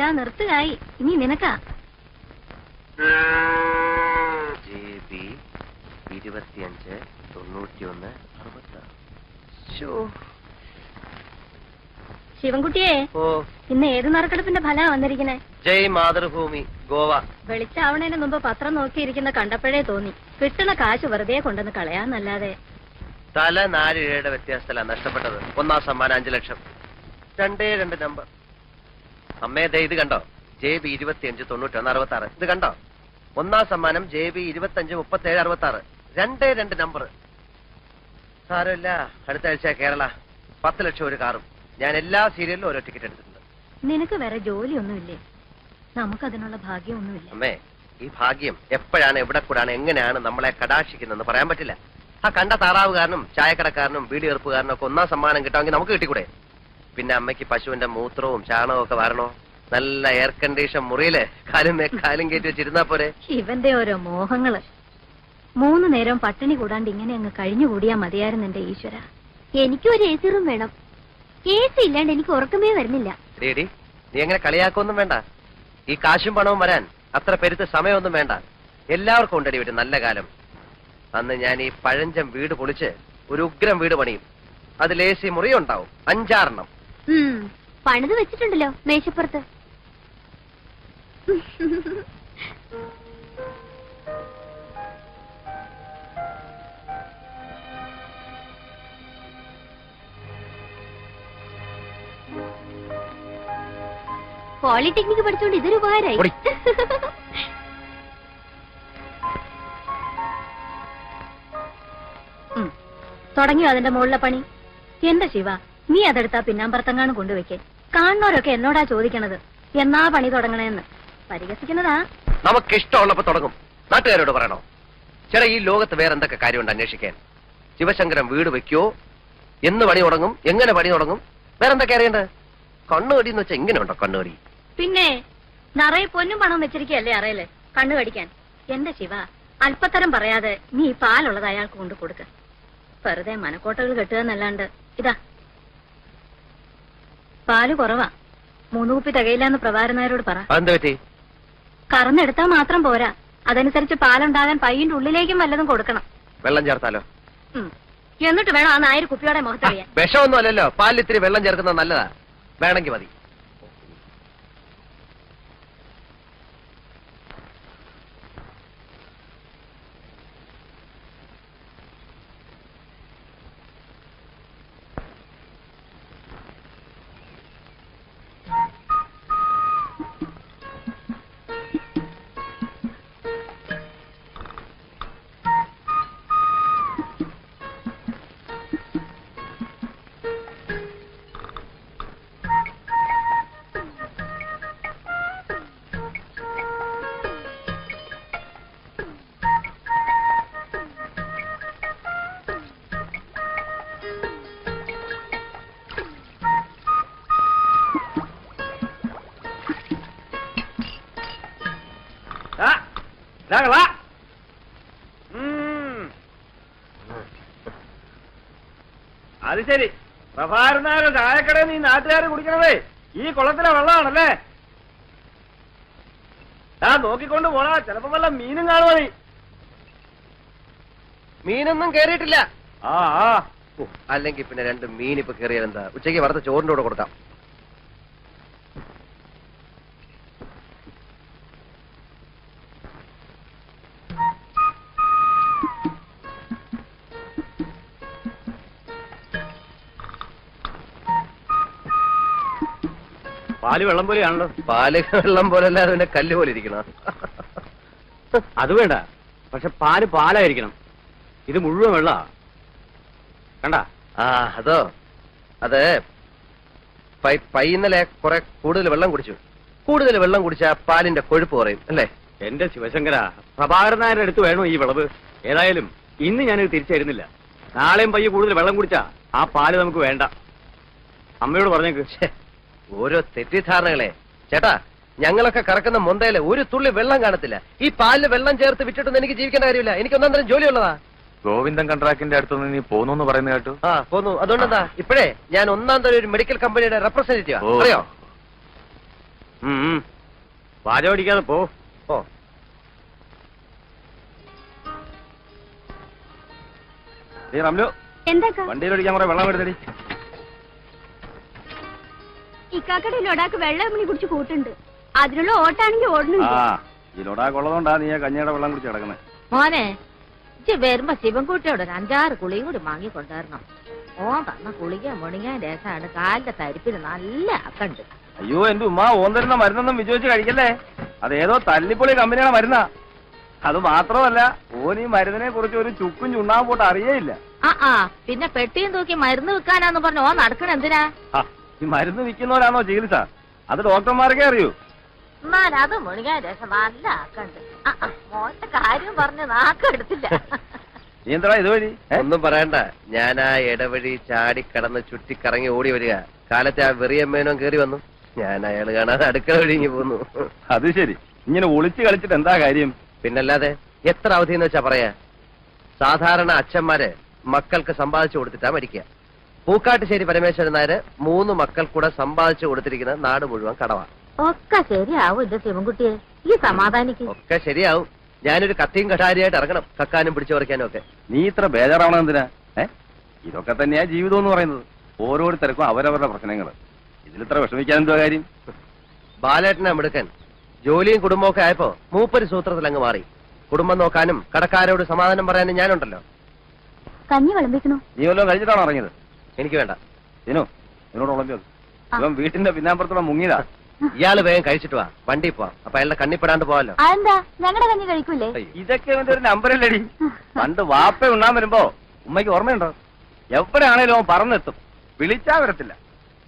ഇതാ നിർത്തുകായി. ഇനി നിനക്കാ. J B ഇരുപത്തിയഞ്ച് തൊണ്ണൂറ്റിയൊന്ന് അറുപത്താറ്. ശിവൻകുട്ടിയെ ഓ. ഇന്ന് ഏത് നറുക്കെടുപ്പിന്റെ ഫലാ വന്നിരിക്കണേ ജയ് മാതൃഭൂമി ഗോവ. വെളിച്ചാവണേന് മുമ്പ് പത്രം നോക്കിയിരിക്കുന്ന കണ്ടപ്പോഴേ തോന്നി. കിട്ടുന്ന കാശ് വെറുതെ കൊണ്ടുവന്ന് കളയാന്നല്ലാതെ. തല നാല് രൂപയുടെ വ്യത്യാസത്തിലാണ് നഷ്ടപ്പെട്ടത്. ഒന്നാം സമ്മാനം അഞ്ചു ലക്ഷം. രണ്ടേ രണ്ട് നമ്പർ. അമ്മേ ദേ ഇത് കണ്ടോ? ജെ ബി ഇരുപത്തിയഞ്ച് തൊണ്ണൂറ്റൊന്ന് അറുപത്തി ആറ് ഇത് കണ്ടോ? ഒന്നാം സമ്മാനം ജെ ബി ഇരുപത്തഞ്ച് മുപ്പത്തേഴ് അറുപത്തി ആറ് രണ്ടേ രണ്ട് നമ്പർ സാരമില്ല. അടുത്ത ആഴ്ച കേരള. പത്ത് ലക്ഷം ഒരു കാറും. ഞാൻ എല്ലാ സീരിയലിലും ഓരോ ടിക്കറ്റ് എടുത്തിട്ടുണ്ട്. നിനക്ക് വേറെ ജോലിയൊന്നുമില്ലേ? നമുക്കതിനുള്ള ഭാഗ്യമൊന്നുമില്ല. അമ്മേ ഈ ഭാഗ്യം എപ്പോഴാണ് എവിടെ കൂടാണ് എങ്ങനെയാണ് നമ്മളെ കടാക്ഷിക്കുന്നതെന്ന് പറയാൻ പറ്റില്ല. ആ കണ്ട താറാവുകാരനും ചായക്കടക്കാരനും വീടിയെറുപ്പുകാരനും ഒക്കെ ഒന്നാം സമ്മാനം കിട്ടാമെങ്കിൽ നമുക്ക് കിട്ടിക്കൂടെ? പിന്നെ അമ്മയ്ക്ക് പശുവിന്റെ മൂത്രവും ചാണകവും ഒക്കെ വരണോ? നല്ല എയർ കണ്ടീഷൻ മുറിയിലെ കാലും കാലും കയറ്റി വെച്ചിരുന്നാ പോരെ? ഇവന്റെ ഓരോ മോഹങ്ങൾ. മൂന്ന് നേരം പട്ടിണി കൂടാണ്ട് ഇങ്ങനെ അങ്ങ് കഴിഞ്ഞുകൂടിയാ മതിയായിരുന്നു എന്റെ ഈശ്വര. എനിക്കും ഒരു എ സി റൂം വേണം. എ സി ഇല്ലാണ്ട് എനിക്ക് ഉറക്കമേ വരുന്നില്ല. ഡേഡി നീ എങ്ങനെ കളിയാക്കൊന്നും വേണ്ട. ഈ കാശും പണവും വരാൻ അത്ര പെരുത്ത് സമയമൊന്നും വേണ്ട. എല്ലാവർക്കും ഉണ്ടടി ഒരു നല്ല കാലം. അന്ന് ഞാൻ ഈ പഴഞ്ചം വീട് പൊളിച്ച് ഒരു ഉഗ്രം വീട് പണിയും. അതിൽ എ സി മുറിയുണ്ടാവും. അഞ്ചാറെണ്ണം. പണിത് വെച്ചിട്ടുണ്ടല്ലോ മേശപ്പുറത്ത്. പോളിടെക്നിക് പഠിച്ചോണ്ട് ഇതൊരു ഉപകാരമായി. തുടങ്ങിയോ അതിന്റെ മുകളിലെ പണി? എന്റെ ശിവ? നീ അതെടുത്താ പിന്നാമ്പറത്തങ്ങാണ് കൊണ്ടുവയ്ക്കേ. കാണുന്നവരൊക്കെ എന്നോടാ ചോദിക്കണത്. എന്നാ പണി തുടങ്ങണേന്ന്. പരിഹസിക്കുന്നതാ. നമുക്ക് ഇഷ്ടമുള്ളപ്പോ തുടങ്ങും. നാട്ടുകാരോട് പറയണോ? ചേട്ടാ ഈ ലോകത്ത് വേറെ എന്തൊക്കെ കാര്യമുണ്ട് അന്വേഷിക്കാൻ? ശിവശങ്കരൻ വീട് വെക്കോ എന്ന് പണി തുടങ്ങും. എങ്ങനെ പണി തുടങ്ങും? വേറെ എന്തൊക്കെ അറിയണ്ടത്? കണ്ണുകടി എന്ന് വെച്ചാൽ എങ്ങനെയുണ്ടോ ഉണ്ടോ കണ്ണുകടി? പിന്നെ നിറയെ പൊന്നും പണം വെച്ചിരിക്കല്ലേ അറിയല്ലേ കണ്ണു കടിക്കാൻ. എന്റെ ശിവ അല്പത്തരം പറയാതെ നീ ഈ പാലുള്ളത് അയാൾക്ക് കൊണ്ട് കൊടുക്ക. വെറുതെ മനക്കോട്ടകൾ കെട്ടുക എന്നല്ലാണ്ട്. ഇതാ. പാൽ കുറവാ. മൂന്ന് കുപ്പി തികയില്ലാന്ന് പ്രവാരനായരോട് പറ. എന്താ പറ്റി? കറന്നെടുത്താൽ മാത്രം പോരാ. അതനുസരിച്ച് പാലുണ്ടാകാൻ പയ്യന്റെ ഉള്ളിലേക്കും വല്ലതും കൊടുക്കണം. വെള്ളം ചേർത്താലോ? എന്നിട്ട് വേണം ആ നായർ കുപ്പിയോടെ മുഖത്തറിയാം മുഖത്തറിയാൻ വിഷമൊന്നും അല്ലല്ലോ. പാലിൽ ഇത്തിരി വെള്ളം ചേർക്കുന്നത് നല്ലതാ. വേണമെങ്കിൽ മതി. ഉം. അത് ശരി. പ്രഭാരനായ ചായക്കടയിൽ നീ നാട്ടുകാർ കുടിക്കണതേ ഈ കുളത്തിലെ വെള്ളമാണല്ലേ? ആ നോക്കിക്കൊണ്ട് പോടാ ചിലപ്പോ വല്ല മീനും കാണുമോ നീ മീനൊന്നും കേറിയിട്ടില്ല. ആ ആ. ഓ, അല്ലെങ്കിൽ പിന്നെ രണ്ട് മീൻ ഇപ്പൊ കയറിയാൽ എന്താ? ഉച്ചയ്ക്ക് വറുത്ത ചോറിന്റെ കൂടെ കൊടുക്കാം. പാൽ വെള്ളം പോലെയാണല്ലോ. പാൽ വെള്ളം പോലെ അല്ലാതെ പിന്നെ കല്ല് പോലെ ഇരിക്കണം. അത് വേണ്ട. പക്ഷെ പാൽ പാലായിരിക്കണം. ഇത് മുഴുവൻ വെള്ള. കണ്ട? ആ അതോ? അത് പൈ- കുറെ കൂടുതൽ വെള്ളം കുടിച്ചു. കൂടുതൽ വെള്ളം കുടിച്ചാ പാലിന്റെ കൊഴുപ്പ് കുറയും അല്ലേ? എന്റെ ശിവശങ്കര പ്രഭാകരൻ നായരുടെ അടുത്ത് വേണോ ഈ വിളവ്? ഏതായാലും ഇന്ന് ഞാനിത് തിരിച്ചരുന്നില്ല നാളെയും പയ്യെ കൂടുതൽ വെള്ളം കുടിച്ചാ ആ പാൽ നമുക്ക് വേണ്ട. അമ്മയോട് പറഞ്ഞേക്ക്. ഓരോ തെറ്റിദ്ധാരണകളെ. ചേട്ടാ ഞങ്ങളൊക്കെ കറക്കുന്ന മുന്തയിൽ ഒരു തുള്ളി വെള്ളം കാണത്തില്ല. ഈ പാലിൽ വെള്ളം ചേർത്ത് വിറ്റിട്ടൊന്നും എനിക്ക് ജീവിക്കേണ്ട കാര്യമില്ല. എനിക്ക് ഒന്നാന്തരം ജോലിയുള്ളതാ. ഗോവിന്ദൻ കൺട്രാക്ടിന്റെ അടുത്തൊന്നും നീ പോന്നു പറയുന്ന കേട്ടു? ആ പോന്നു. അതുകൊണ്ടെന്താ? ഇപ്പോഴേ ഞാൻ ഒന്നാം തരം ഒരു മെഡിക്കൽ കമ്പനിയുടെ റെപ്രസെന്റേറ്റീവാ. അറിയോ? ഉം. പോ. ഓ. എന്താ വണ്ടിയിൽ വെള്ളം എടുത്തടി. ഇക്കാക്കടയിൽ ലൊടാക്ക് വെള്ളം മണി കുടിച്ച് കൂട്ടുണ്ട്. അതിനുള്ള ഓട്ടാണെങ്കിൽ ആ ഓടുന്നുണ്ട് ഈ ലൊടാക്കുള്ളതുകൊണ്ടാ നീ കഞ്ഞിയുടെ വെള്ളം കുടിച്ച് കിടക്കുന്നത് മോനെ ഇജ്ജ് വരുമ്പോ ശിവൻകുട്ടിയോട് ഒരു അഞ്ചാറ് കുളിയും കൂടി വാങ്ങി കൊണ്ടുവരണം. ഓൻ തന്ന കുളിക്കാൻ മുണിങ്ങാൻ രസമാണ് കാലിന്റെ തരിപ്പിന് നല്ല അക്കണ്ട്. അയ്യോ എന്റെ ഉമ്മ ഓൻ തരുന്ന മരുന്നൊന്നും വിജയിച്ച് കഴിക്കല്ലേ? അത് ഏതോ തല്ലിപ്പൊളി കമ്പനിയുടെ മരുന്നാ. അത് മാത്രമല്ല ഓൻ ഈ മരുന്നിനെ കുറിച്ച് ഒരു ചുക്കും ചുണ്ണാൻ പോട്ട് അറിയേയില്ല. ആ ആ പിന്നെ പെട്ടിയും തൂക്കി മരുന്ന് വെക്കാനാന്ന് പറഞ്ഞു ഓ നടക്കണ എന്തിനാ? ആ, ഈ മരുന്ന് വിൽക്കുന്നവരാണോ ചികിത്സ? അത് ഡോക്ടർമാർക്കേ അറിയൂ. എന്നാൽ അത് മുഴുകാൻ രസം. നല്ല മോന്റെ കാര്യം പറഞ്ഞ് നാക്കെടുത്തില്ല നീ എന്താ ഇതുവഴി? ഒന്നും പറയണ്ട. ഞാൻ ആ ഇടവഴി ചാടി കടന്ന് ചുറ്റിക്കറങ്ങി ഓടി വരിക. കാലത്തെ ആ വെറിയമ്മേനോ കേറി വന്നു. ഞാൻ അയാൾ കാണാതെ അടുക്കള ഒഴുങ്ങി പോന്നു. അത് ശരി. ഇങ്ങനെ ഒളിച്ചു കളിച്ചിട്ട് എന്താ കാര്യം? പിന്നല്ലാതെ എത്ര അവധി എന്ന് വെച്ചാ പറയാ? സാധാരണ അച്ഛന്മാരെ മക്കൾക്ക് സമ്പാദിച്ചു കൊടുത്തിട്ടാ മരിക്കുക. പൂക്കാട്ടുശ്ശേരി പരമേശ്വരൻ നായര് മൂന്ന് മക്കൾ കൂടെ സമ്പാദിച്ചു കൊടുത്തിരിക്കുന്ന നാട് മുഴുവൻ കടവാ. ഒക്കെ ശരിയാവും എന്റെ ശിവൻകുട്ടിയെ. ഈ സമാധാനിക്ക്. ഒക്കെ ശരിയാവും. ഞാനൊരു കത്തിയും കഠാരിയായിട്ട് ഇറങ്ങണം. കക്കാനും പിടിച്ചു പറിക്കാനും ഒക്കെ. നീ ഇത്ര ബേജാറാവണം എന്തിനാ? ഏ? ഇതൊക്കെ തന്നെയാ ജീവിതം എന്ന് പറയുന്നത്. ഓരോരുത്തർക്കും അവരവരുടെ പ്രശ്നങ്ങൾ ഇതിലിത്ര വിഷമിക്കാൻ എന്തോ കാര്യം? ബാലേട്ടനെ മിടുക്കൻ. ജോലിയും കുടുംബമൊക്കെ ആയപ്പോ മൂപ്പര് സൂത്രത്തിൽ അങ്ങ് മാറി. കുടുംബം നോക്കാനും കടക്കാരോട് സമാധാനം പറയാനും ഞാനുണ്ടല്ലോ. കഞ്ഞി വിളമ്പിക്കണു? നീ വല്ലതും കഴിഞ്ഞിട്ടാണോ ഇറങ്ങിയത്? എനിക്ക് വേണ്ട. ഇതിനോ? ഇതിനോട് ഉളമ്പി നോക്ക്. ഇവൻ വീട്ടിന്റെ പിന്നാമ്പുറത്തോടെ മുങ്ങിയതാ. ഇയാൾ വേഗം കഴിച്ചിട്ട് വാ. വണ്ടി പോവാം. അപ്പൊ അയാളുടെ കണ്ണിപ്പെടാണ്ട് പോവാലോ. അതെന്താ? ഞങ്ങളുടെ കഞ്ഞി കഴിക്കൂലേ? ഇതൊക്കെ ഇവന്റെ ഒരു നമ്പറല്ലടി. പണ്ട് വാപ്പ ഉണ്ണാൻ വരുമ്പോ ഉമ്മയ്ക്ക് ഓർമ്മയുണ്ടോ? എവിടെയാണേലും അവൻ പറന്നെത്തും. വിളിച്ചാ വരത്തില്ല.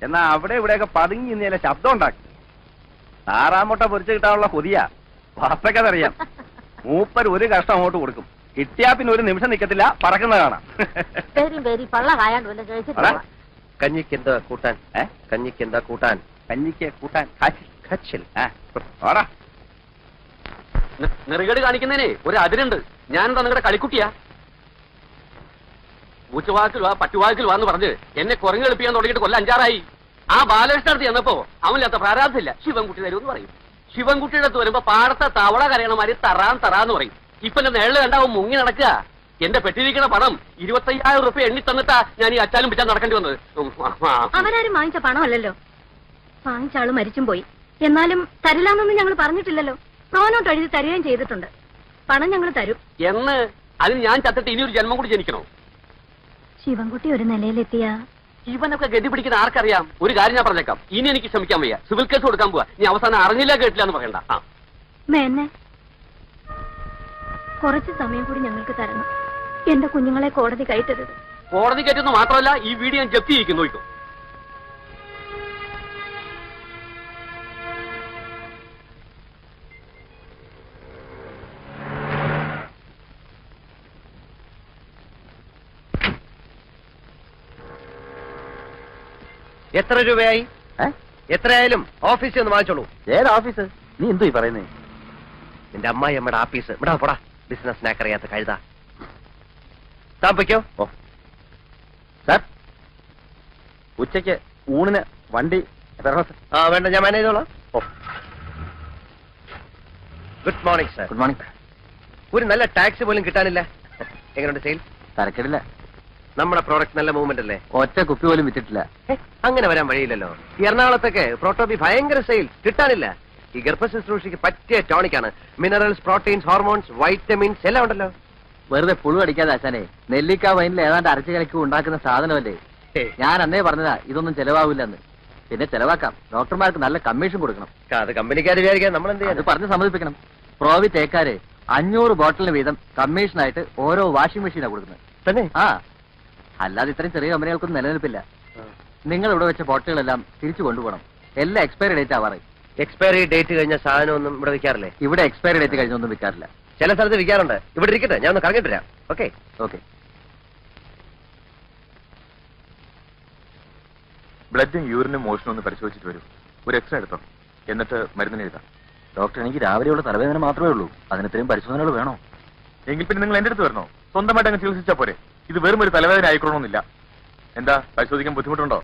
എന്നാ അവിടെ ഇവിടെയൊക്കെ പതുങ്ങി ഇന്നലെ ശബ്ദം ഉണ്ടാക്കി. താറാമുട്ട പൊരിച്ചു കിട്ടാനുള്ള കൊതിയാ. വാപ്പയ്ക്കതറിയാം. മൂപ്പർ ഒരു കഷ്ടം അങ്ങോട്ട് കൊടുക്കും. കിട്ടിയാ പിന്നെ ഒരു നിമിഷം നിക്കത്തില്ല പറക്കുന്ന കാണാം. പേരും പേരി പള്ള കായാണ്ട് വല്ല കഴിച്ചിട്ട് കഞ്ഞിക്ക് എന്താ കൂട്ടാൻ? ഏ? കഞ്ഞിക്ക് എന്താ കൂട്ടാൻ? കഞ്ഞിക്ക് കൂട്ടാൻ കാച്ചിൽ. നെറുകേട് കാണിക്കുന്നതിനെ ഒരു അതിരുണ്ട്. ഞാനെന്താ നിങ്ങളുടെ കളിക്കുട്ടിയാ? പൂച്ചവാക്കിൽ വാ പട്ടുവാക്കിൽ വാന്ന് പറഞ്ഞ് എന്നെ കുറങ്ങി എളുപ്പിക്കാൻ തുടങ്ങിയിട്ട് കൊല്ലം അഞ്ചാറായി. ആ ബാലകൃഷ്ണ എന്നപ്പോ ചെന്നപ്പോ അവനില്ലാത്ത പ്രാരാധില്ല ശിവൻകുട്ടി തരുമെന്ന് പറയും. ശിവൻകുട്ടിയുടെ അടുത്ത് വരുമ്പോ പാടത്തെ തവള കരയണമാതിരി തറാൻ തറാന്ന് പറയും. ഇപ്പൊ എന്റെ നേളിൽ കണ്ടാവും മുങ്ങി നടക്കുക. എന്റെ പെട്ടിരിക്കുന്ന പണം ഇരുപത്തയ്യായിരം റുപ്യ എണ്ണി തന്നിട്ടാ ഞാൻ ഈ അച്ചാലും പിറ്റാൻ നടക്കേണ്ടി വന്നത്. അവനാരും വാങ്ങിച്ച പണമല്ലല്ലോ. വാങ്ങിച്ച ആൾ മരിച്ചും പോയി. എന്നാലും തരില്ലാന്നൊന്നും ഞങ്ങൾ പറഞ്ഞിട്ടില്ലല്ലോ. പ്രോനോട്ട് എഴുതി തരികയും ചെയ്തിട്ടുണ്ട്. പണം ഞങ്ങൾ തരും. എന്ന്? അതിന് ഞാൻ ചത്തിട്ട് ഇനി ഒരു ജന്മം കൂടി ജനിക്കണോ? ശിവൻകുട്ടി ഒരു നിലയിലെത്തിയ. ഇവനൊക്കെ ഗതി പിടിക്കുന്ന ആർക്കറിയാം? ഒരു കാര്യം ഞാൻ പറഞ്ഞേക്കാം. ഇനി എനിക്ക് ശ്രമിക്കാൻ വയ്യ. സിവിൽ കേസ് കൊടുക്കാൻ പോവാ. നീ അവസാനം അറിഞ്ഞില്ല കേട്ടില്ല എന്ന് പറയണ്ട. ആ. മേന്നെ കുറച്ച് സമയം കൂടി ഞങ്ങൾക്ക് തരണം. എന്റെ കുഞ്ഞുങ്ങളെ കോടതി കയറ്റരുത്. കോടതി കയറ്റുന്ന മാത്രമല്ല ഈ വീട് ഞാൻ ജപ്തി ചെയ്യിക്കുന്നു നോക്കൂ. എത്ര രൂപയായി? എത്രയായാലും ഓഫീസിൽ ഒന്ന് വാങ്ങിച്ചോളൂ. ഏത് ഓഫീസ്? നീ എന്തോ പറയുന്നേ? നിന്റെ അമ്മായി അമ്മയുടെ ആഫീസ് ഇവിടെ പോടാ. ബിസിനസ് അറിയാത്ത കഴുത. താൻ പൊയ്ക്കോ? ഓ. സാർ ഉച്ചയ്ക്ക് ഊണിന് വണ്ടി തരണം സാർ? ആ വേണ്ട ഞാൻ മാനേജ് ചെയ്തോളാം. ഓ. Good morning sir good morning ഒരു നല്ല ടാക്സി പോലും കിട്ടാനില്ല. എങ്ങനെയുണ്ട് സെയിൽ? തരക്കിടില്ല. നമ്മുടെ പ്രോഡക്റ്റ് നല്ല മൂവ്മെന്റ് അല്ലേ? ഒറ്റ കുപ്പി പോലും വിറ്റിട്ടില്ല. അങ്ങനെ വരാൻ വഴിയില്ലല്ലോ. എറണാകുളത്തൊക്കെ പ്രോട്ടോബി ഭയങ്കര സെയിൽ കിട്ടാനില്ല. ഈ ഗർഭശുശ്രൂഷയ്ക്ക് പറ്റിയ ടോണിക്കാണ്. മിനറൽസ് പ്രോട്ടീൻസ് ഹോർമോൺസ് വൈറ്റമിൻസ് എല്ലാം ഉണ്ടല്ലോ. വെറുതെ പുഴു അടിക്കാതെ അച്ഛനെ നെല്ലിക്ക വൈനിൽ ഏതാണ്ട് അരച്ചു കലക്കി ഉണ്ടാക്കുന്ന സാധനമല്ലേ? ഞാൻ അന്നേ പറഞ്ഞതാ ഇതൊന്നും ചെലവാവില്ലെന്ന്. പിന്നെ ചെലവാക്കാം. ഡോക്ടർമാർക്ക് നല്ല കമ്മീഷൻ കൊടുക്കണം. അത് കമ്പനിക്കാർ വിചാരിക്കാൻ നമ്മൾ എന്ത് ചെയ്യാൻ പറഞ്ഞ് സമ്മതിപ്പിക്കണം. പ്രോവി തേക്കാര് അഞ്ഞൂറ് ബോട്ടിലിന് വീതം കമ്മീഷനായിട്ട് ഓരോ വാഷിംഗ് മെഷീനാ കൊടുക്കുന്നത്. തന്നെ? ആ. അല്ലാതെ ഇത്രയും ചെറിയ കമ്പനികൾക്കൊന്നും നിലനിൽപ്പില്ല. നിങ്ങൾ ഇവിടെ വെച്ച ബോട്ടിലുകളെല്ലാം തിരിച്ചു കൊണ്ടുപോകണം. എല്ലാം എക്സ്പയറി ഡേറ്റ് ആവാറ് എക്സ്പയറി ഡേറ്റ് കഴിഞ്ഞ സാധനം ഒന്നും ഇവിടെ വിൽക്കാറില്ലേ? ഇവിടെ എക്സ്പയറി ഡേറ്റ് കഴിഞ്ഞൊന്നും വിൽക്കാറില്ല. ചില സ്ഥലത്ത് വിൽക്കാറുണ്ട്. ഇവിടെ ഇരിക്കട്ടെ ഞാൻ ഒന്ന് കറങ്ങിട്ട് വരാം. ഓക്കെ ഓക്കെ ബ്ലഡും യൂറിനും മോഷനും ഒന്ന് പരിശോധിച്ചിട്ട് വരൂ. ഒരു എക്സ്റേ എടുത്തോ? എന്നിട്ട് മരുന്നിന് എഴുതാം. ഡോക്ടർ എനിക്ക് രാവിലെയുള്ള തലവേദന മാത്രമേ ഉള്ളൂ. അതിന് ഇത്രയും പരിശോധനകൾ വേണോ? എങ്കിൽ പിന്നെ നിങ്ങൾ എന്റെ അടുത്ത് വരണോ? സ്വന്തമായിട്ട് അങ്ങ് ചികിത്സിച്ചാ പോരെ. ഇത് വെറും ഒരു തലവേദന ആയിക്കോളണമെന്നില്ല എന്താ? പരിശോധിക്കാൻ ബുദ്ധിമുട്ടുണ്ടോ?